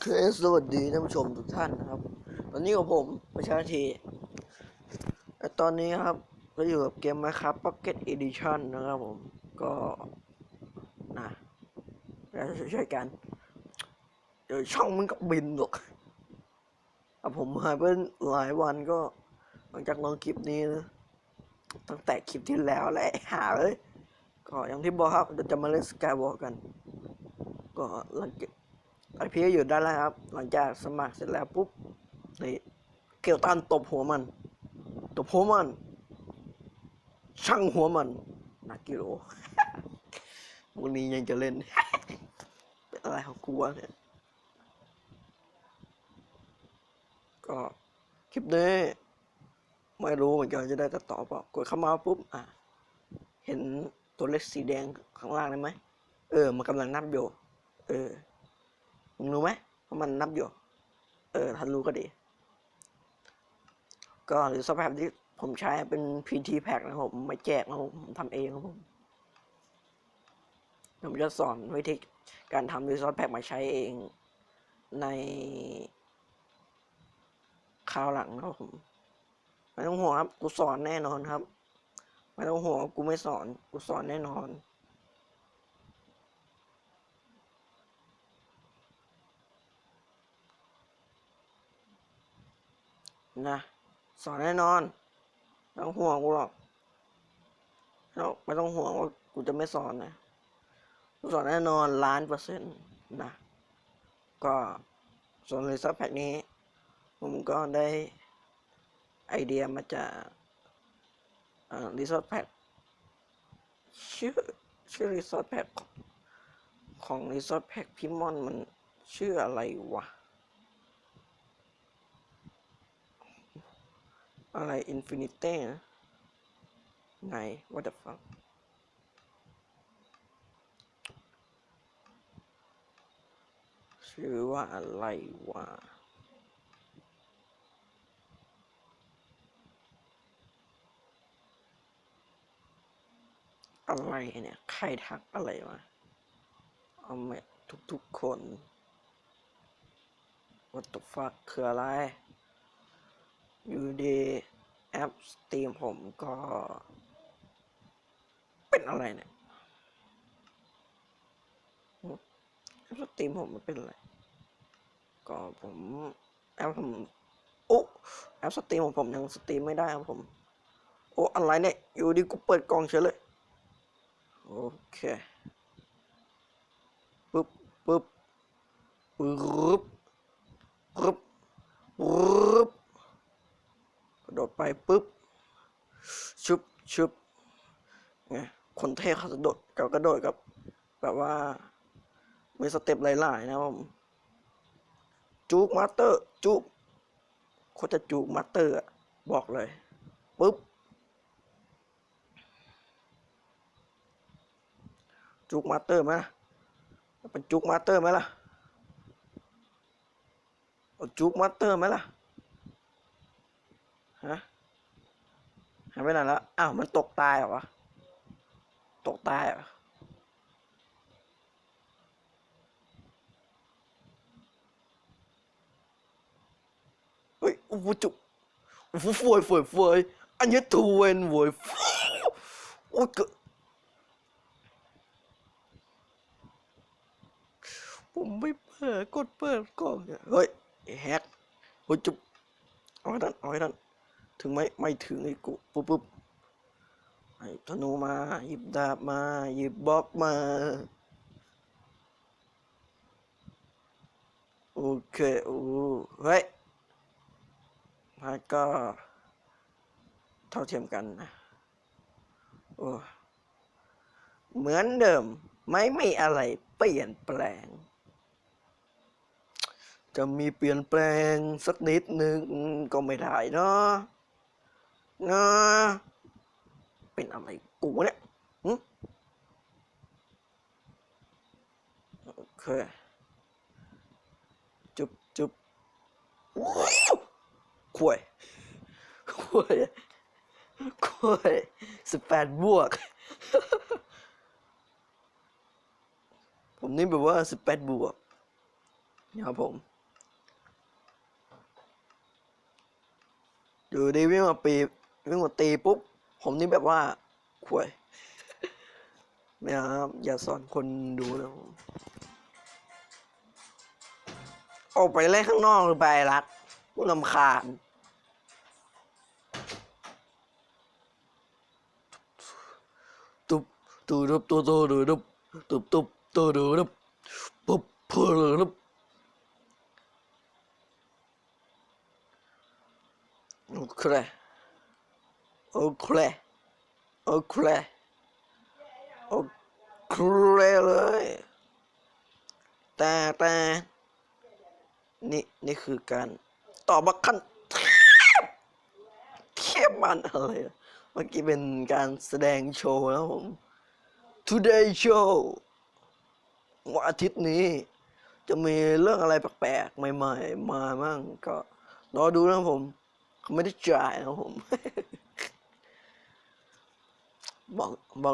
เคสวัสดีท่านผู้ชมทุกท่านนะครับ ตอนนี้กับผมประชาทีตอนนี้ครับก็อยู่กับเกม Minecraft Pocket Edition นะครับผมก็นะเราช่วยกัน เดี๋ยวช่องมันก็บินหรอกอะผมหายไปหลายวันก็ หลังจากลองคลิปนี้นะตั้งแต่คลิปที่แล้วแหละหาเลย ก็อย่างที่บอกครับเราจะมาเล่นสกายวอล์กกัน ก็หลังจาก ไอพีก็อยู่ด้านล่างครับ หลังจากสมัครเสร็จแล้วปุ๊บนี่เกี่ยวตันตบหัวมัน ตบหัวมัน ช่างหัวมันนักกิโลพวกนี้ยังจะเล่น เป็นอะไรของกูวะเนี่ยก็คลิปนี้ ไม่รู้เหมือนกันจะได้ตัดต่อเปล่ากดเข้ามาปุ๊บ อะ เห็นตัวเลขสีแดงข้างล่างได้ไหม เออ มันกำลังนับอยู่ เออ มึงรู้ไหมว่ามันนับอยู่ เออถ้ารู้ก็ดี ก็หรือสภาพที่ผมใช้เป็น PT Pack นะผมไม่แจกนะผมทำเองครับผม ผมจะสอนวิธีการทำรีซอสแพ็กมาใช้เองในคราวหลังนะครับผม ไม่ต้องห่วงครับ กูสอนแน่นอนครับ ไม่ต้องห่วงกูไม่สอน กูสอนแน่นอน นะ สอนแน่นอนไม่ต้องห่วงกูหรอกไม่ต้องห่วงว่ากูจะไม่สอนนะกูสอนแน่นอนล้านเปอร์เซ็นต์นะ ก็ส่วนเลยซับแพ็กนี้ ผมก็ได้ไอเดียมาจากรีสอร์ทแพ็กชื่อชื่อรีสอร์ทแพ็กของรีสอร์ทแพ็กพิมอนมันชื่ออะไรวะ อะไรอินฟินิตี้นะไง what the fuck ชื่อว่าอะไรวะอะไรเนี่ย ใครทักอะไรวะเอาแม่ทุกๆคน what the fuck คืออะไร อยู่ดีแอปสตรีมผมก็ เป็นอะไรเนี่ยแอปสตรีมผมมันเป็นอะไร ก็ผมแอปผมโอ้แอปสตรีมของผมยังสตรีมไม่ได้ครับผม โอ้อะไรเนี่ย อยู่ดีกูเปิดกล่องเฉยเลย โอเคปึ๊บปึ๊บปึ๊บปึ๊บปึ๊บ โดดไปปุ๊บชุบชุบไงคนเท่เขาจะโดดกับกระโดดกับ แบบว่ามีสเต็ปหลายๆนะครับผมจูกมาสเตอร์จูกโคตรจะจูกมาสเตอร์อะบอกเลยปุ๊บจูกมาสเตอร์ไหมล่ะเป็นจูกมาสเตอร์ไหมล่ะจูกมาสเตอร์ไหมล่ะายไปไหนแล้ว อ้าวมันตกตายเหรอวะ ตกตายเหรอเฮ้ยโอ้โหจุโอ้โหฟวยฟวยฟวยอันนี้ทูเวนฟวยโอ้ยเกดผมไม่เปิดกดเปิดกล่องเนี่ยเฮ้ยแฮกโอ้ยจุบเอาให้ทันเอาให้ทัน ถึงไม่ไม่ถึงไอ้กูปุ๊บปุ๊บไอ้ธนูมาหยิบดาบมาหยิบบล็อกมา โอเคโอ้เฮ้ยมันก็เท่าเทียมกันนะโอ้เหมือนเดิมไม่ไมีอะไรเปลี่ยนแปลง จะมีเปลี่ยนแปลงสักนิดหนึ่งก็ไม่ได้เนาะ นะเป็นอะไรกูเนี่ยหึโอเค จุบจุบว้าวขวยขวยขวยสิบแปดบวก ผมนี่แบบว่าสิบแปดบวกนี่ครับผมอยู่ดีวิ่งมาปี วิ่งมาตีปุ๊บ ผมนี่แบบว่าขวยไม่เอาครับอย่าสอนคนดูนะออกไปเล่นข้างนอกหรือไปรักกูลำคาญตุบตูรุบตูตูดูรุบตุบตุบตูดูรุบปุ๊บพูรุบโอเค โอเคโอเคโอเคเลยแต่แต่นี่นี่คือการตอบมาขั้นเทียบมันอะไรเมื่อกี้เป็นการแสดงโชว์แล้วผม Today Show วันอาทิตย์นี้ จะมีเรื่องอะไรแปลกๆ ใหม่ ๆ มามั่งก็รอดูนะผม ไม่ได้จ่ายนะผม บอกบอก